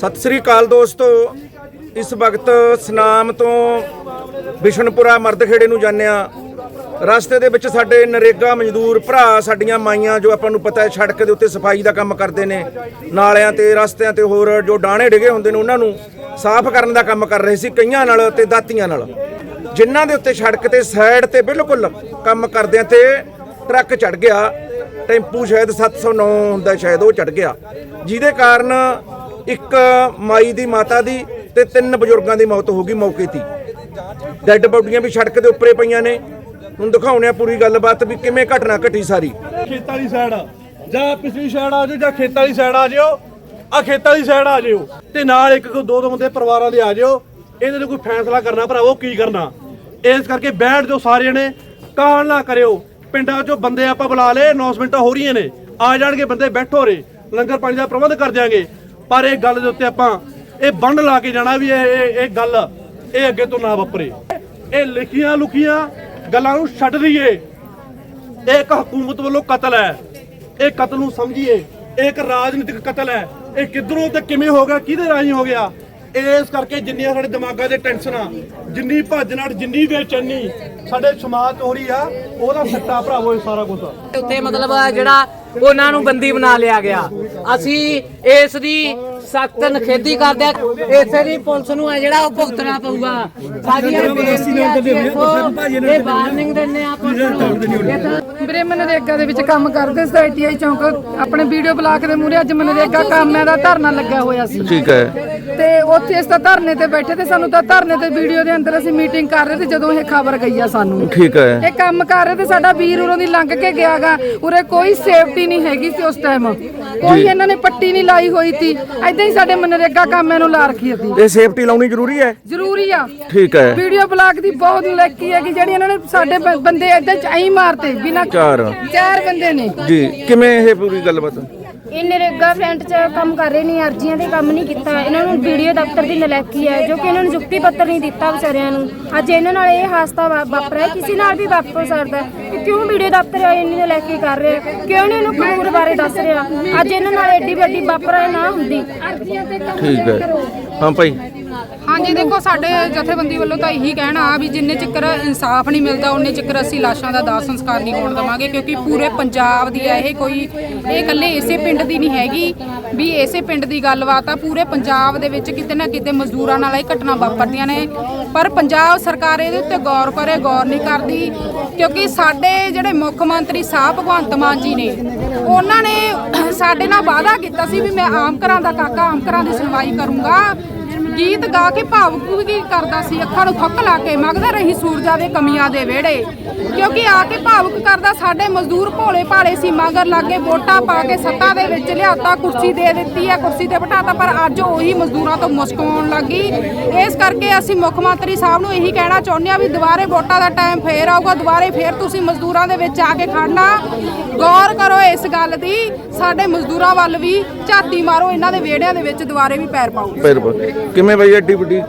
ਸਤਿ ਸ੍ਰੀ ਅਕਾਲ ਦੋਸਤੋ। ਇਸ ਵਕਤ ਸਨਾਮ ਤੋਂ ਬਿਸ਼ਨਪੁਰਾ ਮਰਦਖੇੜੇ ਨੂੰ ਜਾਂਦੇ ਹਾਂ। ਰਸਤੇ ਦੇ ਵਿੱਚ ਸਾਡੇ ਨਰੇਗਾ ਮਜ਼ਦੂਰ ਭਰਾ, ਸਾਡੀਆਂ ਮਾਈਆਂ ਜੋ ਆਪਾਂ ਨੂੰ ਪਤਾ ਹੈ, ਸੜਕ ਦੇ ਉੱਤੇ ਸਫ਼ਾਈ ਦਾ ਕੰਮ ਕਰਦੇ ਨੇ। ਨਾਲਿਆਂ ਤੇ ਰਸਤਿਆਂ ਤੇ ਹੋਰ ਜੋ ਡਾਣੇ ਡਿਗੇ ਹੁੰਦੇ ਨੇ, ਉਹਨਾਂ ਨੂੰ ਸਾਫ਼ ਕਰਨ ਦਾ ਕੰਮ ਕਰ ਰਹੇ ਸੀ, ਕਈਆਂ ਨਾਲ ਤੇ ਦਾਤੀਆਂ ਨਾਲ। ਜਿਨ੍ਹਾਂ ਦੇ ਉੱਤੇ ਸੜਕ ਤੇ ਸਾਈਡ ਤੇ ਬਿਲਕੁਲ ਕੰਮ ਕਰਦਿਆਂ ਤੇ ਟਰੱਕ ਚੜ ਗਿਆ। ਟੈਂਪੂ ਸ਼ਾਇਦ 709 ਹੁੰਦਾ ਸ਼ਾਇਦ ਉਹ ਚੜ ਗਿਆ। ਜਿਹਦੇ ਕਾਰਨ ਇੱਕ ਮਾਈ ਦੀ ਮਾਤਾ ਦੀ ਤੇ ਤਿੰਨ ਬਜ਼ੁਰਗਾਂ ਦੀ ਮੌਤ ਹੋ ਗਈ ਮੌਕੇ ਤੇ। ਹੀ। ਡੈੱਡ ਬੋਡੀਆਂ ਵੀ ਸੜਕ ਦੇ ਉੱਪਰੇ ਪਈਆਂ ਨੇ। ਹੁਣ ਦਿਖਾਉਣੇ ਆ ਪੂਰੀ ਗੱਲਬਾਤ ਵੀ ਕਿਵੇਂ ਘਟਨਾ ਘਟੀ ਸਾਰੀ। ਖੇਤਾਂ ਦੀ ਸਾਈਡ ਜਾਂ ਪਿਛਲੀ ਸਾਈਡ ਆ ਜਾਓ ਜਾਂ ਖੇਤਾਂ ਦੀ ਸਾਈਡ ਆ ਜਿਓ ਆ ਖੇਤਾਂ ਦੀ ਸਾਈਡ ਆ ਜਿਓ ਤੇ ਨਾਲ ਇੱਕ ਕੋ ਦੋ ਦੋ ਬੰਦੇ ਪਰਿਵਾਰਾਂ ਦੇ ਆ ਜਿਓ ਇਹਦੇ ਤੇ ਕੋਈ ਫੈਸਲਾ ਕਰਨਾ ਭਰਾਵੋ ਕੀ ਕਰਨਾ? ਇਸ ਕਰਕੇ ਬੈਠ ਜਾਓ ਸਾਰੇ ਨੇ। ਕਾਲ ਨਾ ਕਰਿਓ। ਪਿੰਡਾਂ 'ਚੋਂ ਬੰਦੇ ਆਪਾਂ ਬੁਲਾ ਲਏ ਅਨਾਉਂਸਮੈਂਟਾਂ ਹੋ ਰਹੀਆਂ ਨੇ। ਆ ਜਾਣਗੇ ਬੰਦੇ, ਬੈਠੋ ਰੇ ਲੰਗਰ ਪਾਣੀ ਦਾ ਪ੍ਰਬੰਧ ਕਰ ਦਿਆਂਗੇ। ਪਰ ਇਹ ਗੱਲ ਦੇ ਉੱਤੇ ਆਪਾਂ ਇਹ ਬੰਡ ਲਾ ਕੇ ਜਾਣਾ ਵੀ ਇਹ ਇਹ ਗੱਲ ਇਹ ਅੱਗੇ ਤੋਂ ਨਾ ਵਾਪਰੇ। ਇਹ ਲਿਖੀਆਂ ਲੁਕੀਆਂ ਗੱਲਾਂ ਨੂੰ ਛੱਡ ਦਈਏ। ਇਹ ਇੱਕ ਹਕੂਮਤ ਵੱਲੋਂ ਕਤਲ ਹੈ। ਇਹ ਕਤਲ ਨੂੰ ਸਮਝੀਏ। ਇਹ ਇੱਕ ਰਾਜਨੀਤਿਕ ਕਤਲ ਹੈ। ਇਹ ਕਿੱਧਰੋਂ ਤੇ ਕਿਵੇਂ ਹੋ ਗਿਆ, ਕਿਹਦੇ ਰਾਹੀਂ ਹੋ ਗਿਆ? ਇਸ ਕਰਕੇ ਜਿੰਨੀਆਂ ਸਾਡੇ ਦਿਮਾਗਾਂ ਦੇ ਟੈਨਸ਼ਨਾਂ, ਜਿੰਨੀ ਭੱਜ ਨਾਲ ਜਿੰਨੀ ਬੇਚੈਨੀ ਸਾਡੇ ਸਮਾਜ 'ਚ ਹੋ ਰਹੀ ਆ, ਉਹਦਾ ਸੱਟਾ ਭਰਾਵੋ ਇਹ ਸਾਰਾ ਕੁਝ ਉੱਥੇ ਮਤਲਬ ਜਿਹੜਾ ਉਹਨਾਂ ਨੂੰ ਬੰਦੀ ਬਣਾ ਲਿਆ ਗਿਆ। ਅਸੀਂ ਇਸ ਦੀ ਸਖਤ ਨਖੇਦੀ ਕਰਦੇ ਆ। ਇਸੇ ਦੀ ਪੁਲਿਸ ਨੂੰ ਹੈ ਜਿਹੜਾ ਉਹ ਭੁਗਤਣਾ ਪਊਗਾ। ਸਾਡੀਆਂ ਬੇਨਤੀਆਂ ਦੇਖੋ ਇਹ ਵਾਰਨਿੰਗ ਦਿੰਨੇ ਆ। ਪੁਲਿਸ ਨੂੰ ਵੀਰੇ ਮਨਰੇਗਾ ਦੇ ਵਿੱਚ ਕੰਮ ਕਰਦੇ ਸੀ ਆਈਟੀਆਈ ਚੌਂਕ। ਆਪਣੇ ਵੀਡੀਓ ਬਲਾਕ ਦੇ ਮੂਹਰੇ ਅੱਜ ਮਨਰੇਗਾ ਕਾਮਿਆਂ ਦਾ ਧਰਨਾ ਲੱਗਾ ਹੋਇਆ ਸੀ। ਠੀਕ ਹੈ। ਤੇ ਉੱਥੇ ਇਸ ਤਾਂ ਧਰਨੇ ਤੇ ਬੈਠੇ ਤੇ ਸਾਨੂੰ ਤਾਂ ਧਰਨੇ ਤੇ ਵੀਡੀਓ ਦੇ ਅੰਦਰ ਅਸੀਂ ਮੀਟਿੰਗ ਕਰ ਰਹੇ ਤੇ ਜਦੋਂ ਇਹ ਖਬਰ ਗਈ ਆ ਸਾਨੂੰ। ਠੀਕ ਹੈ ਇਹ ਕੰਮ ਕਰ ਰਹੇ ਤੇ ਸਾਡਾ ਵੀਰ ਉਰੋਂ ਦੀ ਲੰਘ ਕੇ ਗਿਆਗਾ ਉਰੇ ਕੋਈ ਸੇਫਟੀ ਨਹੀਂ ਹੈਗੀ ਸੀ ਉਸ ਟਾਈਮ ਕੋਈ ਇਹਨਾਂ ਨੇ ਪੱਟੀ ਨਹੀਂ ਲਾਈ ਹੋਈ ਸੀ। ਐਦਾਂ ਹੀ ਸਾਡੇ ਮਨਰੇਗਾ ਕਾਮਿਆਂ ਨੂੰ ਲਾ ਰੱਖੀ ਸੀ। ਇਹ ਸੇਫਟੀ ਲਾਉਣੀ ਜ਼ਰੂਰੀ ਹੈ? ਜ਼ਰੂਰੀ ਆ। ਠੀਕ ਹੈ। ਵੀਡੀਓ ਬਲਾਕ ਦੀ ਬਹੁਤ ਲੱਕੀ ਹੈ ਕਿ ਜਿਹੜੀ ਇਹਨਾਂ ਨੇ ਸਾਡੇ ਬ- ਬੰਦੇ ਏਦਾਂ ਚ ਐਂ ਮਾਰਤੇ ਬਿਨਾਂ ਚਾਰ। ਚਾਰ ਬੰਦੇ ਨੇ। ਜੀ ਕਿਵੇਂ ਇਹ ਪੂਰੀ ਗੱਲਬਾਤ? ਇਹ ਨਰੇਗਾ ਫਰੰਟ 'ਚ ਕੰਮ ਕਰ ਰਹੇ ਨੇ, ਅਰਜ਼ੀਆਂ ਤੇ ਕੰਮ ਨਹੀਂ ਕੀਤਾ। ਇਹਨਾਂ ਨੂੰ ਵੀਡੀਓ ਦਫ਼ਤਰ ਦੀ ਨਲਾਇਕੀ ਹੈ, ਜੋ ਕਿ ਇਹਨਾਂ ਨੂੰ ਨਿਯੁਕਤੀ ਪੱਤਰ ਨਹੀਂ ਦਿੱਤਾ ਵਿਚਾਰਿਆਂ ਨੂੰ। ਅੱਜ ਇਹਨਾਂ ਨਾਲ ਇਹ ਹਾਦਸਾ ਵਾਪਰਿਆ। ਕਿਸੇ ਨਾਲ ਵੀ ਵਾਪਰ ਸਕਦਾ ਕਿ ਕਿਉਂ ਵੀਡੀਓ ਦਫ਼ਤਰ ਇੰਨੀ ਨਲਾਇਕੀ ਕਰ ਰਹੇ ਕਿਉਂ ਨਹੀਂ ਇਹਨੂੰ ਕਾਨੂੰਨ ਬਾਰੇ ਦੱਸ ਰਿਹਾ ਅੱਜ ਇਹਨਾਂ ਨਾਲ ਐਡੀ ਵੱਡੀ ਵਾਪਰਾ ਨਾ ਹੁੰਦੀ। ਅਰਜ਼ੀਆਂ ਤੇ ਕੰਮ ਠੀਕ ਹੈ। ਹਾਂ ਭਾਈ। ਹਾਂਜੀ, ਦੇਖੋ, ਸਾਡੇ ਜਥੇਬੰਦੀ ਵੱਲੋਂ ਤਾਂ ਇਹੀ ਕਹਿਣਾ ਆ ਵੀ ਜਿੰਨੇ ਚੱਕਰ ਇਨਸਾਫ ਨਹੀਂ ਮਿਲਦਾ ਉਹਨੇ ਚੱਕਰ ਅਸੀਂ ਲਾਸ਼ਾਂ ਦਾ ਦਾਹ ਸੰਸਕਾਰ ਨਹੀਂ ਹੋਣ ਦੇਵਾਂਗੇ, ਕਿਉਂਕਿ ਪੂਰੇ ਪੰਜਾਬ ਦੀ ਆ ਇਹ ਕੋਈ, ਇਹ ਇਕੱਲੇ ਇਸੇ ਪਿੰਡ ਦੀ ਨਹੀਂ ਹੈਗੀ, ਵੀ ਇਸੇ ਪਿੰਡ ਦੀ ਗੱਲਬਾਤ ਆ, ਪੂਰੇ ਪੰਜਾਬ ਦੇ ਵਿੱਚ ਕਿਤੇ ਨਾ ਕਿਤੇ ਮਜ਼ਦੂਰਾਂ ਨਾਲ ਇਹ ਘਟਨਾ ਵਾਪਰਦੀਆਂ ਨੇ। ਪਰ ਪੰਜਾਬ ਸਰਕਾਰ ਇਹਦੇ ਉੱਤੇ ਗੌਰ ਕਰੇ, ਗੌਰ ਨਹੀਂ ਕਰਦੀ, ਕਿਉਂਕਿ ਸਾਡੇ ਜਿਹੜੇ ਮੁੱਖ ਮੰਤਰੀ ਸਾਹਿਬ ਭਗਵੰਤ ਮਾਨ ਜੀ ਨੇ, ਉਹਨਾਂ ਨੇ ਸਾਡੇ ਨਾਲ ਵਾਅਦਾ ਕੀਤਾ ਸੀ ਵੀ ਮੈਂ ਆਮ ਘਰਾਂ ਦਾ ਕਾਕਾ, ਆਮ ਘਰਾਂ ਦੀ ਸੁਣਵਾਈ ਕਰੂੰਗਾ ਗੀਤ ਗਾ ਕੇ ਭਾਵੁਕ ਵੀ ਕਰਦਾ ਸੀ, ਅੱਖਾਂ ਨੂੰ ਥੱਕ ਲਾ ਕੇ। ਮੰਗਦਾ ਰਹੀ ਸੂਰਜਾਂ ਦੇ ਕਮੀਆਂ ਦੇ ਵਿਹੜੇ। ਕਿਉਂਕਿ ਆ ਕੇ ਭਾਵੁਕ ਕਰਦਾ, ਸਾਡੇ ਮਜ਼ਦੂਰ ਭੋਲੇ ਭਾਲੇ ਸੀ, ਮਗਰ ਲਾਗੇ ਵੋਟਾਂ ਪਾ ਕੇ ਸੱਤਾ ਦੇ ਵਿੱਚ ਲਿਆਤਾ, ਕੁਰਸੀ ਦੇ ਦਿੱਤੀ ਹੈ, ਕੁਰਸੀ ਤੇ ਬਿਠਾਤਾ, ਪਰ ਅੱਜ ਉਹੀ ਮਜ਼ਦੂਰਾਂ ਤੋਂ ਮੁਸ਼ਕ ਲੱਗੀ। ਇਸ ਕਰਕੇ ਅਸੀਂ ਮੁੱਖ ਮੰਤਰੀ ਸਾਹਿਬ ਨੂੰ ਇਹੀ ਕਹਿਣਾ ਚਾਹੁੰਦੇ ਆ ਵੀ ਦੁਬਾਰੇ ਵੋਟਾਂ ਦਾ ਟਾਈਮ ਫੇਰ ਆਊਗਾ, ਦੁਬਾਰੇ ਫੇਰ ਤੁਸੀਂ ਮਜ਼ਦੂਰਾਂ ਦੇ ਵਿੱਚ ਆ ਕੇ ਖੜਨਾ। ਗੌਰ ਕਰੋ ਇਸ ਗੱਲ ਦੀ, ਸਾਡੇ ਮਜ਼ਦੂਰਾਂ ਵੱਲ ਵੀ ਝਾਤੀ ਮਾਰੋ, ਇਹਨਾਂ ਦੇ ਵਿਹੜਿਆਂ ਦੇ ਵਿੱਚ ਦੁਬਾਰੇ ਵੀ ਪੈਰ ਪਾਓ। ਫਿਰ ਕਿਵੇਂ ਬਈ ਐਡੀ ਵੱਡੀ?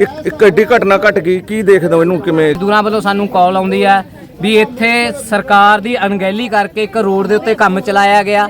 ਇੱਕ ਇੱਕ ਐਡੀ ਘਟਨਾ ਘਟ ਗਈ, ਕੀ ਦੇਖਦੇ ਹੋ ਇਹਨੂੰ ਕਿਵੇਂ? ਦੂਰਾਂ ਵੱਲੋਂ ਸਾਨੂੰ ਕਾਲ ਆਉਂਦੀ ਹੈ ਵੀ ਇੱਥੇ ਸਰਕਾਰ ਦੀ ਅਣਗਹਿਲੀ ਕਰਕੇ ਇੱਕ ਰੋਡ ਦੇ ਉੱਤੇ ਕੰਮ ਚਲਾਇਆ ਗਿਆ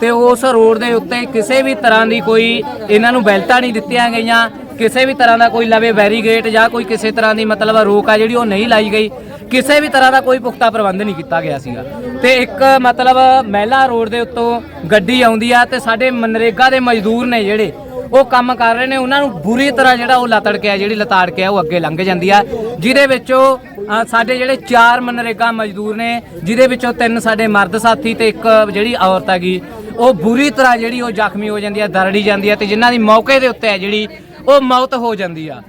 ਤੇ ਉਸ ਰੋਡ ਦੇ ਉੱਤੇ ਕਿਸੇ ਵੀ ਤਰ੍ਹਾਂ ਦੀ ਕੋਈ ਇਹਨਾਂ ਨੂੰ ਬੈਲਟਾਂ ਨਹੀਂ ਦਿੱਤੀਆਂ ਗਈਆਂ, ਕਿਸੇ ਵੀ ਤਰ੍ਹਾਂ ਦਾ ਕੋਈ ਲਵੇ ਬੈਰੀਗੇਟ ਜਾਂ ਕੋਈ ਕਿਸੇ ਤਰ੍ਹਾਂ ਦੀ ਮਤਲਬ ਰੋਕ ਆ ਜਿਹੜੀ ਉਹ ਨਹੀਂ ਲਾਈ ਗਈ, ਕਿਸੇ ਵੀ ਤਰ੍ਹਾਂ ਦਾ ਕੋਈ ਪੁਖਤਾ ਪ੍ਰਬੰਧ ਨਹੀਂ ਕੀਤਾ ਗਿਆ ਸੀਗਾ। ਤੇ ਇੱਕ ਮਤਲਬ ਮਹਿਲਾ ਰੋਡ ਦੇ ਉੱਤੋਂ ਗੱਡੀ ਆਉਂਦੀ ਆ ਤੇ ਸਾਡੇ ਮਨਰੇਗਾ ਦੇ ਮਜ਼ਦੂਰ ਨੇ ਜਿਹੜੇ ਉਹ ਕੰਮ ਕਰ ਰਹੇ ਨੇ ਉਹਨਾਂ ਨੂੰ ਬੁਰੀ ਤਰ੍ਹਾਂ ਜਿਹੜਾ ਉਹ ਲਤੜ ਕੇ ਆ ਜਿਹੜੀ ਲਤਾੜ ਕੇ ਆ ਉਹ ਅੱਗੇ ਲੰਘ ਜਾਂਦੀ ਆ। ਜਿਹਦੇ ਵਿੱਚੋਂ ਅ, ਸਾਡੇ ਜਿਹੜੇ ਚਾਰ ਮਨਰੇਗਾ ਮਜ਼ਦੂਰ ਨੇ ਜਿਹਦੇ ਵਿੱਚੋਂ ਤਿੰਨ ਸਾਡੇ ਮਰਦ ਸਾਥੀ ਤੇ ਇੱਕ ਜਿਹੜੀ ਔਰਤ ਹੈਗੀ ਉਹ ਬੁਰੀ ਤਰ੍ਹਾਂ ਜਿਹੜੀ ਉਹ ਜ਼ਖਮੀ ਹੋ ਜਾਂਦੀ ਆ ਦਰੜੀ ਜਾਂਦੀ ਆ ਤੇ ਜਿਨ੍ਹਾਂ ਦੀ ਮੌਕੇ ਦੇ ਉੱਤੇ ਹੈ ਜਿਹੜੀ ਉਹ ਮੌਤ ਹੋ ਜਾਂਦੀ ਆ।